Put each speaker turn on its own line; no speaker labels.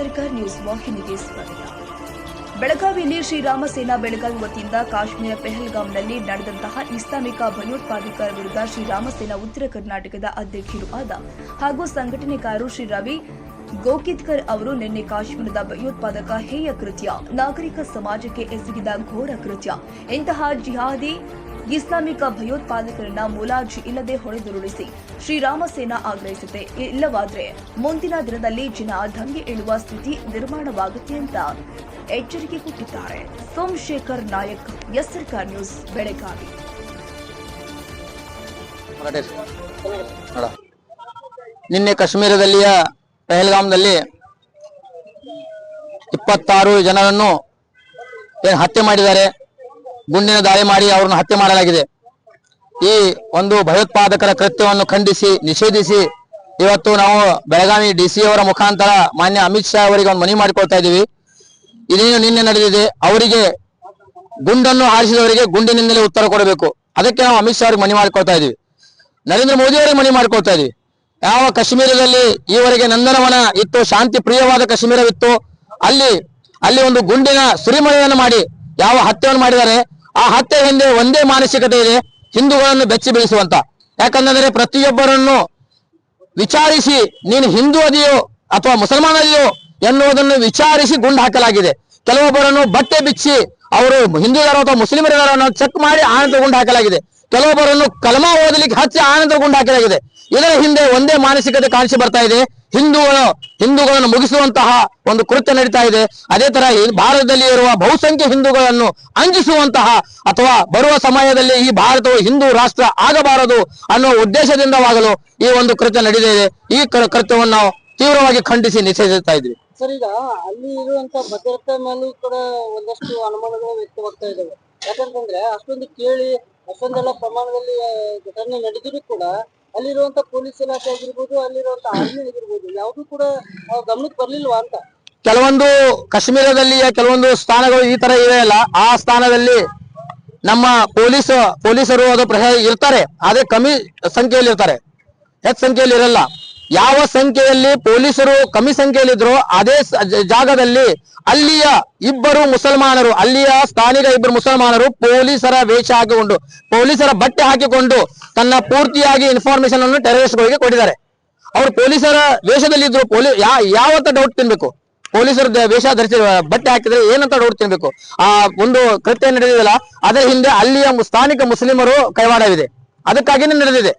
ಸರ್ಕಾರ್ ನ್ಯೂಸ್ ವಾಹಿನಿಗೆ ಸ್ವಾಗತ. ಬೆಳಗಾವಿಯಲ್ಲಿ ಶ್ರೀರಾಮ ಸೇನಾ ಬೆಳಗಾವಿ ವತಿಯಿಂದ ಕಾಶ್ಮೀರ ಪೆಹಲ್ಗಾಂನಲ್ಲಿ ನಡೆದಂತಹ ಇಸ್ಲಾಮಿಕ ಭಯೋತ್ಪಾದಕರ ವಿರುದ್ಧ ಶ್ರೀರಾಮ ಸೇನಾ ಉತ್ತರ ಕರ್ನಾಟಕದ ಅಧ್ಯಕ್ಷರು ಆದ ಹಾಗೂ ಸಂಘಟನೆಕಾರರು ಶ್ರೀ ರವಿ ಗೋಕಿತ್ಕರ್ ಅವರು ನಿನ್ನೆ ಕಾಶ್ಮೀರದ ಭಯೋತ್ಪಾದಕ ಹೇಯ ಕೃತ್ಯ, ನಾಗರಿಕ ಸಮಾಜಕ್ಕೆ ಎಸಗಿದ ಘೋರ ಕೃತ್ಯ, ಇಂತಹ ಜಿಹಾದಿ ಇಸ್ಲಾಮಿಕ ಭಯೋತ್ಪಾದಕರನ್ನ ಮುಲಾಜಿ ಇಲ್ಲದೆ ಹೊಡೆದುರುಳಿಸಿ ಶ್ರೀರಾಮ ಸೇನಾ ಆಗ್ರಹಿಸಿದೆ ಇಲ್ಲವಾದ್ರೆ ಮುಂದಿನ ದಿನದಲ್ಲಿ ಜನ ದಂಗೆ ಏಳುವ ಸ್ಥಿತಿ ನಿರ್ಮಾಣವಾಗುತ್ತೆ ಅಂತ ಎಚ್ಚರಿಕೆ ಕೊಟ್ಟಿದ್ದಾರೆ. Somashekhar Nayak, S Sarkar news, Belagavi.
ನಿನ್ನೆ ಕಾಶ್ಮೀರದಲ್ಲಿಯ ಪಹಲ್ಗಾಮ್ನಲ್ಲಿ ಇಪ್ಪತ್ತಾರು ಜನರನ್ನು ಹತ್ಯೆ ಮಾಡಿದ್ದಾರೆ. ಗುಂಡಿನ ದಾಳಿ ಮಾಡಿ ಅವರನ್ನು ಹತ್ಯೆ ಮಾಡಲಾಗಿದೆ. ಈ ಒಂದು ಭಯೋತ್ಪಾದಕರ ಕೃತ್ಯವನ್ನು ಖಂಡಿಸಿ, ನಿಷೇಧಿಸಿ ಇವತ್ತು ನಾವು ಬೆಳಗಾವಿ ಡಿ ಸಿ ಅವರ ಮುಖಾಂತರ ಮಾನ್ಯ ಅಮಿತ್ ಶಾ ಅವರಿಗೆ ಒಂದು ಮನವಿ ಮಾಡಿಕೊಳ್ತಾ ಇದ್ದೀವಿ. ಇದೇನು ನಿನ್ನೆ ನಡೆದಿದೆ. ಅವರಿಗೆ ಗುಂಡನ್ನು ಹಾರಿಸಿದವರಿಗೆ ಗುಂಡಿನಿಂದಲೇ ಉತ್ತರ ಕೊಡಬೇಕು. ಅದಕ್ಕೆ ನಾವು ಅಮಿತ್ ಶಾ ಅವರಿಗೆ ಮನವಿ ಮಾಡಿಕೊಳ್ತಾ ಇದೀವಿ ನರೇಂದ್ರ ಮೋದಿ ಅವರಿಗೆ ಮನವಿ ಮಾಡಿಕೊಳ್ತಾ ಇದೀವಿ ಯಾವ ಕಾಶ್ಮೀರದಲ್ಲಿ ಈವರೆಗೆ ನಂದನವನ ಇತ್ತು, ಶಾಂತಿ ಪ್ರಿಯವಾದ ಕಾಶ್ಮೀರವಿತ್ತು. ಅಲ್ಲಿ ಅಲ್ಲಿ ಒಂದು ಗುಂಡಿನ ಸುರಿಮಳೆಯನ್ನು ಮಾಡಿ ಯಾವ ಹತ್ಯೆಯನ್ನು ಮಾಡಿದ್ದಾರೆ. ಆ ಹತ್ಯೆ ಹಿಂದೆ ಒಂದೇ ಮಾನಸಿಕತೆ ಇದೆ, ಹಿಂದೂಗಳನ್ನು ಬೆಚ್ಚಿ ಬೀಳಿಸುವಂತ. ಯಾಕಂದ್ರೆ ಪ್ರತಿಯೊಬ್ಬರನ್ನು ವಿಚಾರಿಸಿ, ನೀನು ಹಿಂದೂ ಅದೆಯೋ ಅಥವಾ ಮುಸಲ್ಮಾನ ಅದೆಯೋ ಎನ್ನುವುದನ್ನು ವಿಚಾರಿಸಿ ಗುಂಡು ಹಾಕಲಾಗಿದೆ. ಕೆಲವೊಬ್ಬರನ್ನು ಬಟ್ಟೆ ಬಿಚ್ಚಿ ಅವರು ಹಿಂದೂದಾರೋ ಅಥವಾ ಮುಸ್ಲಿಮರಿದಾರೋ ಅನ್ನೋ ಚೆಕ್ ಮಾಡಿ ಆನಂತರ ಗುಂಡು ಹಾಕಲಾಗಿದೆ. ಕೆಲವೊಬ್ಬರನ್ನು ಕಲಮಾ ಓದಲಿಕ್ಕೆ ಹಚ್ಚಿ ಆನಂತರ ಗುಂಡು ಹಾಕಲಾಗಿದೆ. ಇದರ ಹಿಂದೆ ಒಂದೇ ಮಾನಸಿಕತೆ ಕಾಣಿಸಿ ಬರ್ತಾ ಇದೆ. ಹಿಂದೂಗಳು, ಹಿಂದೂಗಳನ್ನು ಮುಗಿಸುವಂತಹ ಒಂದು ಕೃತ್ಯ ನಡೀತಾ ಇದೆ. ಅದೇ ತರ ಭಾರತದಲ್ಲಿ ಇರುವ ಬಹುಸಂಖ್ಯೆ ಹಿಂದೂಗಳನ್ನು ಅಂಜಿಸುವಂತಹ ಅಥವಾ ಬರುವ ಸಮಯದಲ್ಲಿ ಈ ಭಾರತವು ಹಿಂದೂ ರಾಷ್ಟ್ರ ಆಗಬಾರದು ಅನ್ನೋ ಉದ್ದೇಶದಿಂದವಾಗಲು ಈ ಒಂದು ಕೃತ್ಯ ನಡೆದಿದೆ ಈ ಕೃತ್ಯವನ್ನು ನಾವು ತೀವ್ರವಾಗಿ ಖಂಡಿಸಿ ನಿಷೇಧಿಸ್ತಾ ಇದ್ವಿ.
ಸರ್, ಈಗ ಅಲ್ಲಿ ಇರುವಂತ ಭದ್ರತೆ ಮೇಲೆ ಕೂಡ ಒಂದಷ್ಟು ಅನುಮಾನಗಳು ವ್ಯಕ್ತವಾಗ್ತಾ ಇದಾವೆ. ಯಾಕಂತಂದ್ರೆ ಅಷ್ಟೊಂದು ಕೇಳಿ, ಅಷ್ಟೊಂದೆಲ್ಲ ಪ್ರಮಾಣದಲ್ಲಿ ಘಟನೆ ನಡೆದಿದ್ರು ಕೂಡ ಅಲ್ಲಿರುವಂತ ಪೊಲೀಸ್ ಇಲಾಖೆ ಆಗಿರ್ಬೋದು, ಅಲ್ಲಿರುವಂತ ಆರ್ಮಿ ಆಗಿರ್ಬೋದು, ಯಾವ್ದು ಕೂಡ ಗಮನಕ್ಕೆ ಬರ್ಲಿಲ್ವಾ ಅಂತ?
ಕೆಲವೊಂದು ಕಾಶ್ಮೀರದಲ್ಲಿಯ ಕೆಲವೊಂದು ಸ್ಥಾನಗಳು ಈ ತರ ಇವೆ ಅಲ್ಲ, ಆ ಸ್ಥಾನದಲ್ಲಿ ನಮ್ಮ ಪೊಲೀಸ್, ಪೊಲೀಸರು ಅದು ಇರ್ತಾರೆ, ಆದ್ರೆ ಕಮ್ಮಿ ಸಂಖ್ಯೆಯಲ್ಲಿ ಇರ್ತಾರೆ ಹೆಚ್ಚು ಸಂಖ್ಯೆಯಲ್ಲಿ ಇರಲ್ಲ. ಯಾವ ಸಂಖ್ಯೆಯಲ್ಲಿ ಪೊಲೀಸರು ಕಮ್ಮಿ ಸಂಖ್ಯೆಯಲ್ಲಿ ಇದ್ರು ಅದೇ ಜಾಗದಲ್ಲಿ ಅಲ್ಲಿಯ ಇಬ್ಬರು ಮುಸಲ್ಮಾನರು, ಅಲ್ಲಿಯ ಸ್ಥಾನಿಕ ಇಬ್ಬರು ಮುಸಲ್ಮಾನರು ಪೊಲೀಸರ ವೇಷ ಹಾಕಿಕೊಂಡು, ಪೊಲೀಸರ ಬಟ್ಟೆ ಹಾಕಿಕೊಂಡು ತನ್ನ ಪೂರ್ತಿಯಾಗಿ ಇನ್ಫಾರ್ಮೇಶನ್ ಅನ್ನು ಟೆರರಿಸ್ಟ್ಗಳಿಗೆ ಕೊಟ್ಟಿದ್ದಾರೆ. ಅವರು ಪೊಲೀಸರ ವೇಷದಲ್ಲಿ ಇದ್ರು ಪೊಲೀಸ್ ಯಾ ಯಾವತ್ತ ಡೌಟ್ ತಿನ್ಬೇಕು? ಪೊಲೀಸರ ವೇಷ ಧರಿಸಿ ಬಟ್ಟೆ ಹಾಕಿದ್ರೆ ಏನಂತ ಡೌಟ್ ತಿನ್ಬೇಕು? ಆ ಒಂದು ಕೃತ್ಯ ನಡೆದಿದೆಯಲ್ಲ ಅದರ ಹಿಂದೆ ಅಲ್ಲಿಯ ಸ್ಥಾನಿಕ ಮುಸ್ಲಿಮರು ಕೈವಾಡವಿದೆ. ಅದಕ್ಕಾಗಿನೇ ನಡೆದಿದೆ.